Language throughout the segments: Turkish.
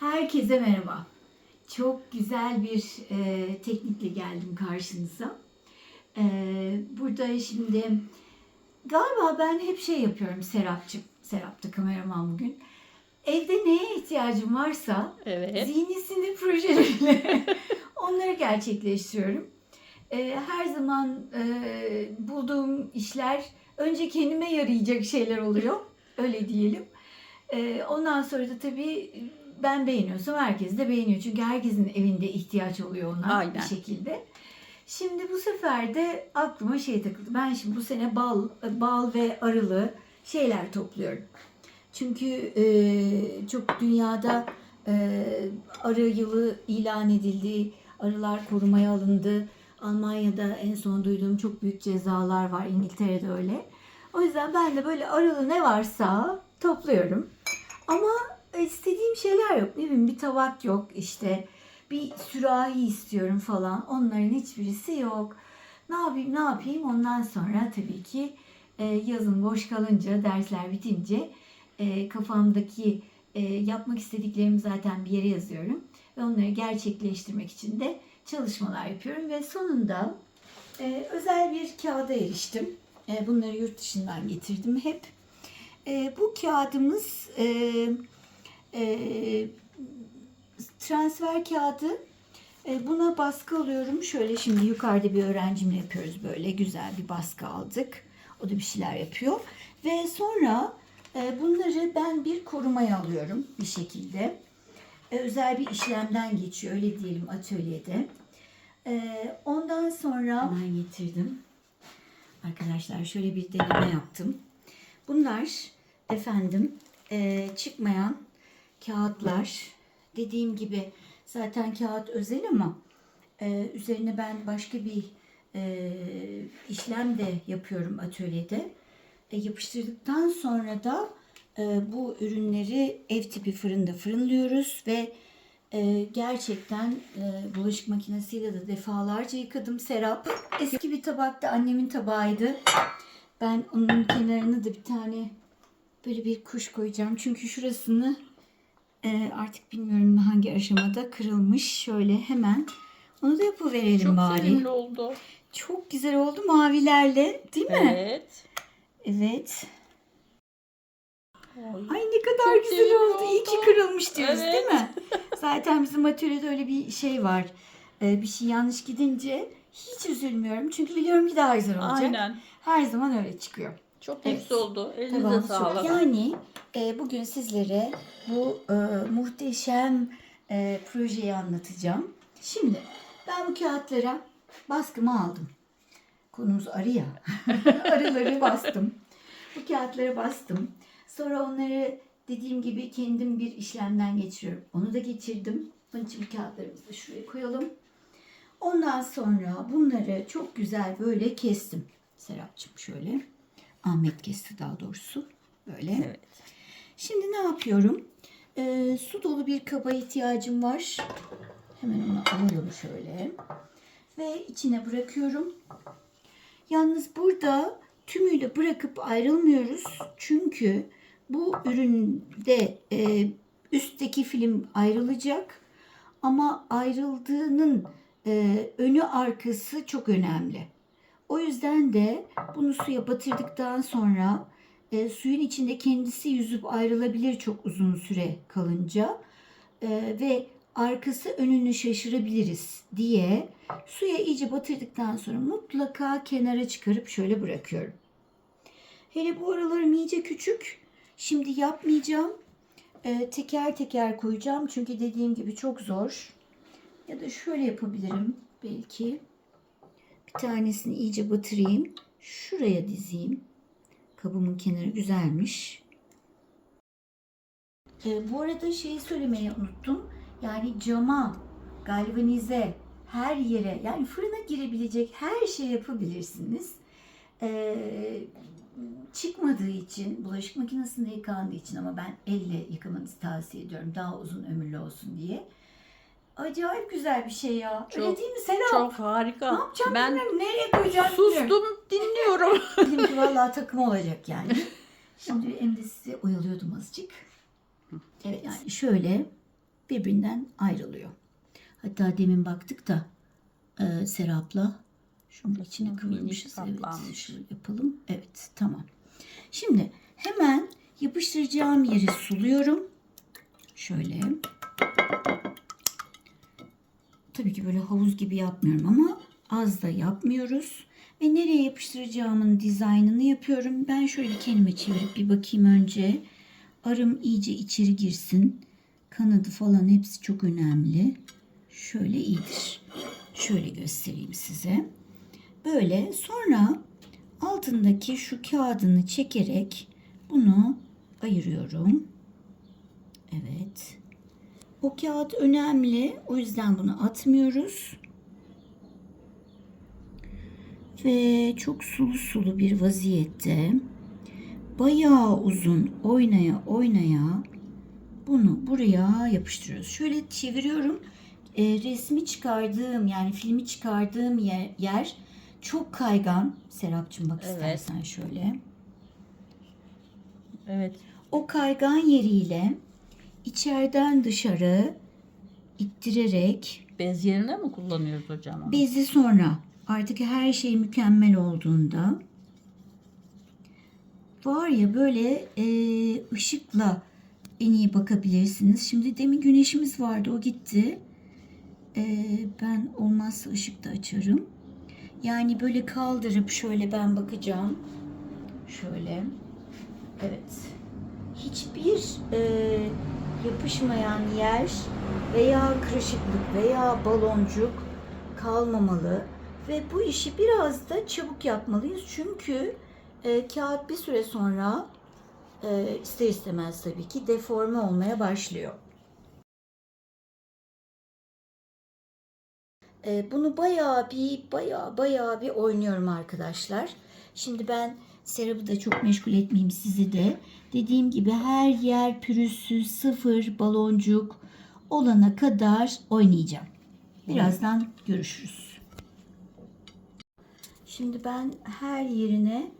Herkese merhaba. Çok güzel bir e, teknikle geldim karşınıza. E, burada şimdi galiba ben hep şey yapıyorum Serapçım. Serap da kameraman bugün. Evde neye ihtiyacım varsa Evet. zihni sinir projeleriyle onları gerçekleştiriyorum. E, her zaman e, bulduğum işler önce kendime yarayacak şeyler oluyor. Öyle diyelim. E, ondan sonra da tabii ben beğeniyorsam herkes de beğeniyor. Çünkü herkesin evinde ihtiyaç oluyor ona Aynen. bir şekilde. Şimdi bu sefer de aklıma şey takıldı. Ben şimdi bu sene bal, bal ve arılı şeyler topluyorum. Çünkü e, çok dünyada e, arı yılı ilan edildi. Arılar korumaya alındı. Almanya'da en son duyduğum çok büyük cezalar var. İngiltere'de öyle. O yüzden ben de böyle arılı ne varsa topluyorum. Ama istediğim şeyler yok. Ne bileyim bir tabak yok işte. Bir sürahi istiyorum falan. Onların hiçbirisi yok. Ne yapayım ne yapayım ondan sonra tabii ki e, yazın boş kalınca dersler bitince e, kafamdaki e, yapmak istediklerimi zaten bir yere yazıyorum. Ve onları gerçekleştirmek için de çalışmalar yapıyorum. Ve sonunda özel bir kağıda eriştim. Bunları yurt dışından getirdim hep. Bu kağıdımız e, transfer kağıdı. E, buna baskı alıyorum. Şöyle şimdi yukarıda bir öğrencimle yapıyoruz böyle. Güzel bir baskı aldık. O da bir şeyler yapıyor. Ve sonra e, bunları ben bir korumaya alıyorum bir şekilde. E, özel bir işlemden geçiyor öyle diyelim atölyede. E, ondan sonra hemen getirdim. Arkadaşlar şöyle bir deneme yaptım. Bunlar efendim e, çıkmayan kağıtlar. Dediğim gibi zaten kağıt özel ama e, üzerine ben başka bir e, işlem de yapıyorum atölyede. E, yapıştırdıktan sonra da e, bu ürünleri ev tipi fırında fırınlıyoruz ve e, gerçekten e, bulaşık makinesiyle de defalarca yıkadım Serap. Eski bir tabakta annemin tabağıydı. Ben onun kenarına da bir tane böyle bir kuş koyacağım. Çünkü şurasını e, artık bilmiyorum hangi aşamada kırılmış. Şöyle hemen onu da yapıverelim Çok bari. sevimli oldu. Çok güzel oldu mavilerle değil mi? Evet. Evet. Oy. Ay ne kadar Çok güzel sevimli oldu. İyi ki oldu. kırılmış diyoruz Evet. değil mi? Zaten bizim atölyede öyle bir şey var. Ee, bir şey yanlış gidince hiç üzülmüyorum. Çünkü biliyorum ki daha güzel olacak. Aynen. Her zaman öyle çıkıyor. Çok Evet. nefis oldu. Elinize çok- sağlık. Yani e, bugün sizlere bu e, muhteşem e, projeyi anlatacağım. Şimdi ben bu kağıtlara baskımı aldım. Konumuz arı ya. Arıları bastım. Bu kağıtlara bastım. Sonra onları dediğim gibi kendim bir işlemden geçiriyorum. Onu da geçirdim. Bunun için kağıtlarımızı da şuraya koyalım. Ondan sonra bunları çok güzel böyle kestim. Serapçım şöyle. Ahmet kesti daha doğrusu. Böyle. Evet. Şimdi ne yapıyorum? Ee, su dolu bir kaba ihtiyacım var. Hemen onu alalım şöyle. Ve içine bırakıyorum. Yalnız burada tümüyle bırakıp ayrılmıyoruz. Çünkü bu üründe e, üstteki film ayrılacak. Ama ayrıldığının e, önü arkası çok önemli. O yüzden de bunu suya batırdıktan sonra e, suyun içinde kendisi yüzüp ayrılabilir çok uzun süre kalınca E, ve arkası önünü şaşırabiliriz diye suya iyice batırdıktan sonra mutlaka kenara çıkarıp şöyle bırakıyorum. Hele bu aralarım iyice küçük. Şimdi yapmayacağım. E, teker teker koyacağım çünkü dediğim gibi çok zor. Ya da şöyle yapabilirim belki. Bir tanesini iyice batırayım. Şuraya dizeyim. Kabımın kenarı güzelmiş. Ee, bu arada şeyi söylemeyi unuttum. Yani cama, galvanize, her yere yani fırına girebilecek her şey yapabilirsiniz. Ee, çıkmadığı için, bulaşık makinesinde yıkandığı için ama ben elle yıkamanızı tavsiye ediyorum. Daha uzun ömürlü olsun diye. Acayip güzel bir şey ya. Öyle Çok- değil mi Serap? Çok Ne harika. yapacağım ben bilmiyorum. Nereye koyacağım sustum dinliyorum. Benimki vallahi takım olacak yani. Şimdi hem de sizi oyalıyordum azıcık. Evet yani şöyle birbirinden ayrılıyor. Hatta demin baktık da e, Serap'la şunun içine kıvırmışız. Evet, şöyle yapalım. Evet, tamam. Şimdi hemen yapıştıracağım yeri suluyorum. Şöyle. Tabii ki böyle havuz gibi yapmıyorum ama az da yapmıyoruz. Ve nereye yapıştıracağımın dizaynını yapıyorum. Ben şöyle kendime çevirip bir bakayım önce. Arım iyice içeri girsin. Kanadı falan hepsi çok önemli. Şöyle iyidir. Şöyle göstereyim size. Böyle sonra altındaki şu kağıdını çekerek bunu ayırıyorum. Evet. O kağıt önemli. O yüzden bunu atmıyoruz. Ve çok sulu sulu bir vaziyette bayağı uzun oynaya oynaya bunu buraya yapıştırıyoruz. Şöyle çeviriyorum. E, resmi çıkardığım yani filmi çıkardığım yer, yer çok kaygan. Serapcığım bak Evet. istersen şöyle. Evet. O kaygan yeriyle içeriden dışarı ittirerek Bez yerine mi kullanıyoruz hocam onu? bezi sonra artık her şey mükemmel olduğunda var ya böyle e, ışıkla en iyi bakabilirsiniz. Şimdi demin güneşimiz vardı o gitti. E, ben olmazsa ışık da açarım. Yani böyle kaldırıp şöyle ben bakacağım. Şöyle. Evet. Hiçbir e, yapışmayan yer veya kırışıklık veya baloncuk kalmamalı ve bu işi biraz da çabuk yapmalıyız çünkü e, kağıt bir süre sonra e, ister istemez tabii ki deforme olmaya başlıyor. E, bunu bayağı bir bayağı bayağı bir oynuyorum arkadaşlar. Şimdi ben Serap'ı da çok meşgul etmeyeyim sizi de. Dediğim gibi her yer pürüzsüz, sıfır baloncuk olana kadar oynayacağım. Birazdan görüşürüz. Şimdi ben her yerine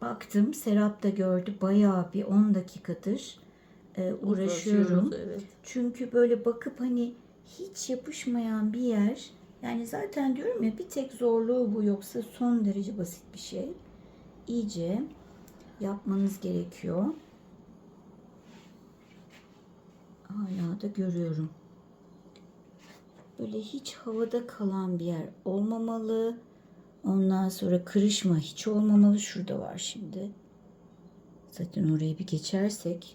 baktım. Serap da gördü. Bayağı bir 10 dakikadır e, uğraşıyorum. Evet. Çünkü böyle bakıp hani hiç yapışmayan bir yer yani zaten diyorum ya bir tek zorluğu bu yoksa son derece basit bir şey. İyice yapmanız gerekiyor. Hala da görüyorum. Böyle hiç havada kalan bir yer olmamalı. Ondan sonra kırışma hiç olmamalı. Şurada var şimdi. Zaten orayı bir geçersek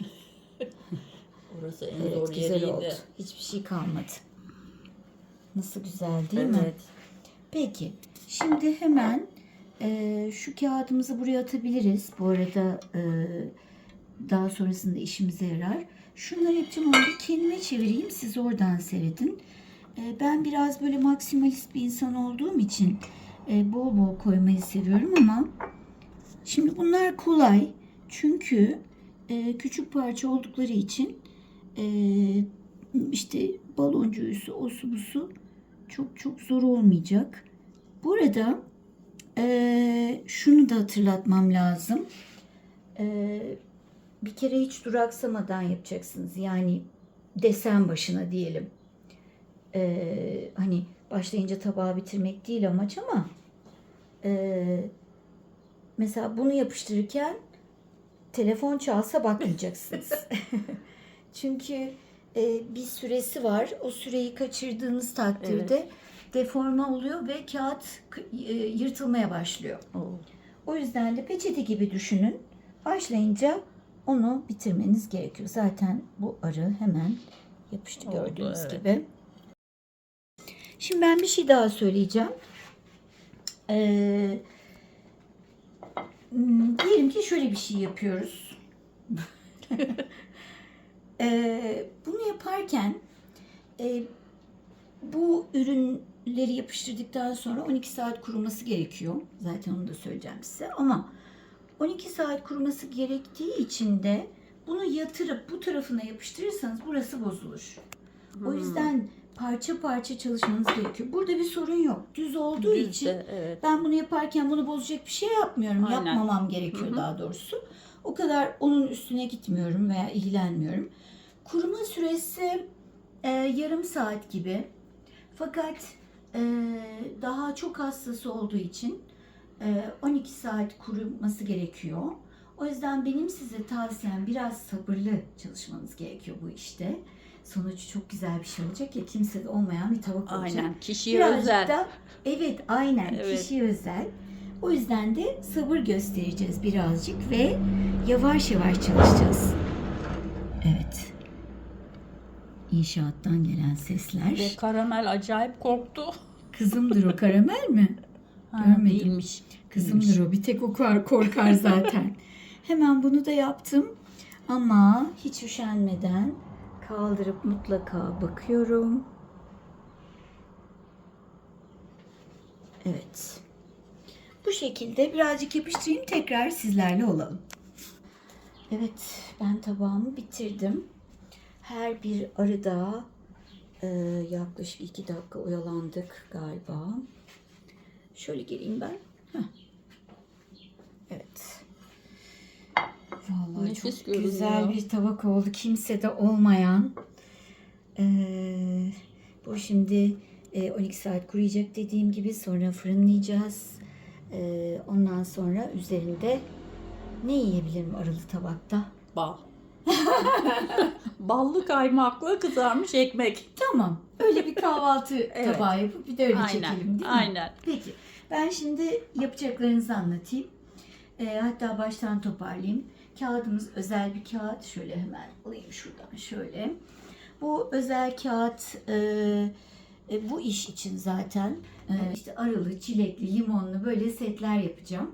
Orası en Evet zor güzel yeriydi. oldu. Hiçbir şey kalmadı. Nasıl güzel değil mi? Evet. Peki. Şimdi hemen e, şu kağıdımızı buraya atabiliriz. Bu arada e, daha sonrasında işimize yarar. Şunları yapacağım ama bir kendime çevireyim. Siz oradan seyredin. E, ben biraz böyle maksimalist bir insan olduğum için e, bol bol koymayı seviyorum ama şimdi bunlar kolay. Çünkü e, küçük parça oldukları için e, işte baloncuğusu, osu busu çok çok zor olmayacak. Burada e, şunu da hatırlatmam lazım. E, bir kere hiç duraksamadan yapacaksınız. Yani desen başına diyelim. E, hani başlayınca tabağı bitirmek değil amaç ama e, mesela bunu yapıştırırken telefon çalsa bakmayacaksınız. Çünkü e, bir süresi var. O süreyi kaçırdığınız takdirde deforme oluyor ve kağıt e, yırtılmaya başlıyor. Oo. O yüzden de peçete gibi düşünün. Başlayınca onu bitirmeniz gerekiyor. Zaten bu arı hemen yapıştı Oldu, gördüğünüz evet. gibi. Şimdi ben bir şey daha söyleyeceğim. Ee, hmm, diyelim ki şöyle bir şey yapıyoruz. Ee, bunu yaparken e, bu ürünleri yapıştırdıktan sonra 12 saat kuruması gerekiyor. Zaten onu da söyleyeceğim size ama 12 saat kuruması gerektiği için de bunu yatırıp bu tarafına yapıştırırsanız burası bozulur. O yüzden parça parça çalışmanız gerekiyor. Burada bir sorun yok. Düz olduğu Düz için de, evet. ben bunu yaparken bunu bozacak bir şey yapmıyorum. Aynen. Yapmamam gerekiyor daha doğrusu. O kadar onun üstüne gitmiyorum veya ilgilenmiyorum. Kuruma süresi e, yarım saat gibi. Fakat daha çok hastası olduğu için e, 12 saat kuruması gerekiyor. O yüzden benim size tavsiyem biraz sabırlı çalışmanız gerekiyor bu işte. Sonuç çok güzel bir şey olacak ya kimsede olmayan bir tavuk olacak. Aynen. Kişiye Birazcık özel. da evet aynen Evet. kişiye özel. O yüzden de sabır göstereceğiz birazcık ve yavaş yavaş çalışacağız. Evet. İnşaattan gelen sesler. Ve karamel acayip korktu. Kızımdır o karamel mi? Ha, Görmedim. Değilmiş. Kızımdır o. Bir tek o kor- korkar zaten. Hemen bunu da yaptım. Ama hiç üşenmeden kaldırıp mutlaka bakıyorum. Evet. Bu şekilde birazcık yapıştırayım tekrar sizlerle olalım. Evet ben tabağımı bitirdim. Her bir arıda e, yaklaşık iki dakika oyalandık galiba. Şöyle geleyim ben. Heh. Evet. Vallahi Nefis çok güzel bir tabak oldu. Kimsede olmayan. Ee, bu şimdi e, 12 saat kuruyacak dediğim gibi. Sonra fırınlayacağız. Ee, ondan sonra üzerinde ne yiyebilirim arılı tabakta? Bal. Ballı kaymaklı kızarmış ekmek. Tamam. Öyle bir kahvaltı Evet. tabağı yapıp bir de öyle Aynen. çekelim değil mi? Aynen. Peki. Ben şimdi yapacaklarınızı anlatayım. Ee, hatta baştan toparlayayım. Kağıdımız özel bir kağıt. Şöyle hemen alayım şuradan şöyle. Bu özel kağıt e, e, bu iş için zaten e, işte arılı, çilekli, limonlu böyle setler yapacağım.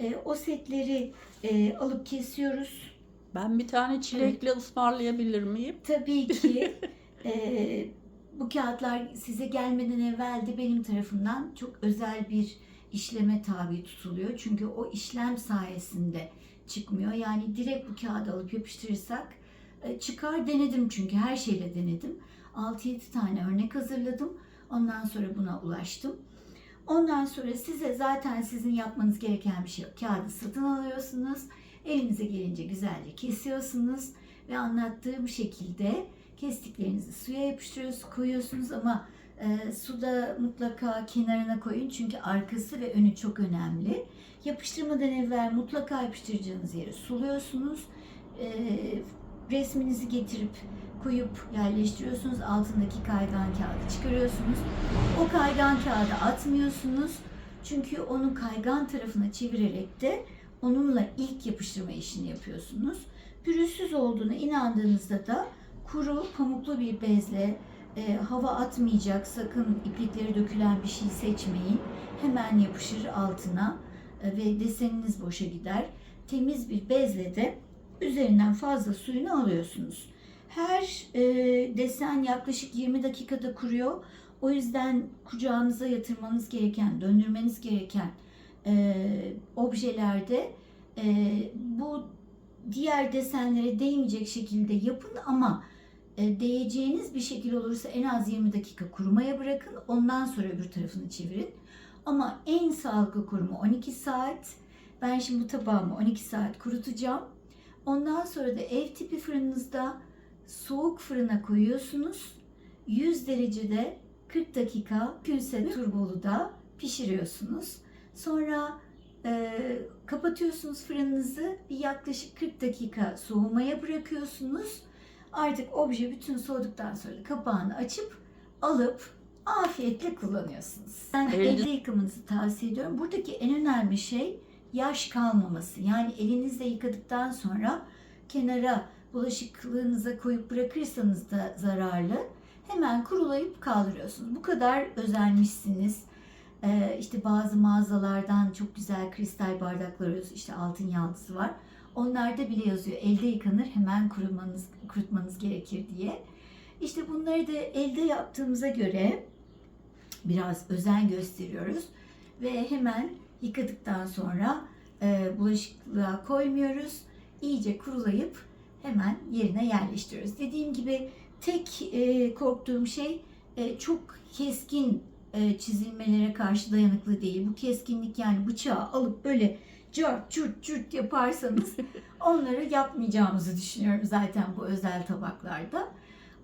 E, o setleri e, alıp kesiyoruz. Ben bir tane çilekli ısmarlayabilir miyim? Tabii ki e, bu kağıtlar size gelmeden evvel de benim tarafından çok özel bir işleme tabi tutuluyor. Çünkü o işlem sayesinde çıkmıyor. Yani direkt bu kağıdı alıp yapıştırırsak e, çıkar denedim çünkü her şeyle denedim. 6-7 tane örnek hazırladım. Ondan sonra buna ulaştım. Ondan sonra size zaten sizin yapmanız gereken bir şey yok. Kağıdı satın alıyorsunuz. Elinize gelince güzelce kesiyorsunuz ve anlattığım şekilde kestiklerinizi suya yapıştırıyorsunuz, koyuyorsunuz ama e, suda mutlaka kenarına koyun çünkü arkası ve önü çok önemli. Yapıştırmadan evvel mutlaka yapıştıracağınız yeri suluyorsunuz. E, resminizi getirip koyup yerleştiriyorsunuz. Altındaki kaygan kağıdı çıkarıyorsunuz. O kaygan kağıdı atmıyorsunuz. Çünkü onu kaygan tarafına çevirerek de onunla ilk yapıştırma işini yapıyorsunuz. Pürüzsüz olduğuna inandığınızda da kuru pamuklu bir bezle e, hava atmayacak sakın iplikleri dökülen bir şey seçmeyin. Hemen yapışır altına e, ve deseniniz boşa gider. Temiz bir bezle de üzerinden fazla suyunu alıyorsunuz. Her e, desen yaklaşık 20 dakikada kuruyor. O yüzden kucağınıza yatırmanız gereken, döndürmeniz gereken e, objelerde e, bu diğer desenlere değmeyecek şekilde yapın ama e, değeceğiniz bir şekil olursa en az 20 dakika kurumaya bırakın. Ondan sonra öbür tarafını çevirin. Ama en sağlıklı kuruma 12 saat. Ben şimdi bu tabağımı 12 saat kurutacağım. Ondan sonra da ev tipi fırınınızda soğuk fırına koyuyorsunuz. 100 derecede 40 dakika külse turboluda pişiriyorsunuz. Sonra e, kapatıyorsunuz fırınınızı. Bir yaklaşık 40 dakika soğumaya bırakıyorsunuz. Artık obje bütün soğuduktan sonra da kapağını açıp alıp afiyetle kullanıyorsunuz. Ben Elde- elde yıkamanızı tavsiye ediyorum. Buradaki en önemli şey yaş kalmaması. Yani elinizle yıkadıktan sonra kenara bulaşıklığınıza koyup bırakırsanız da zararlı. Hemen kurulayıp kaldırıyorsunuz. Bu kadar özenmişsiniz. Ee, işte bazı mağazalardan çok güzel kristal bardaklar alıyoruz. İşte altın yaldızı var. Onlarda bile yazıyor elde yıkanır hemen kurumanız, kurutmanız gerekir diye. İşte bunları da elde yaptığımıza göre biraz özen gösteriyoruz ve hemen yıkadıktan sonra e, bulaşıklığa koymuyoruz. İyice kurulayıp hemen yerine yerleştiriyoruz. Dediğim gibi tek e, korktuğum şey e, çok keskin e, çizilmelere karşı dayanıklı değil. Bu keskinlik yani bıçağı alıp böyle cart cürt cürt yaparsanız onları yapmayacağımızı düşünüyorum zaten bu özel tabaklarda.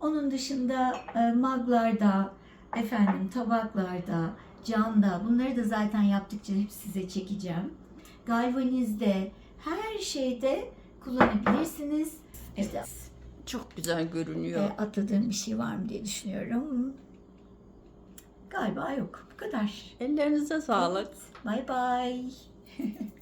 Onun dışında e, maglarda, efendim tabaklarda, camda bunları da zaten yaptıkça hep size çekeceğim. Galvanizde her şeyde kullanabilirsiniz. İşte Çok güzel e, görünüyor. atladığım bir şey var mı diye düşünüyorum. Galiba yok. Bu kadar. Ellerinize sağlık. Bye bye.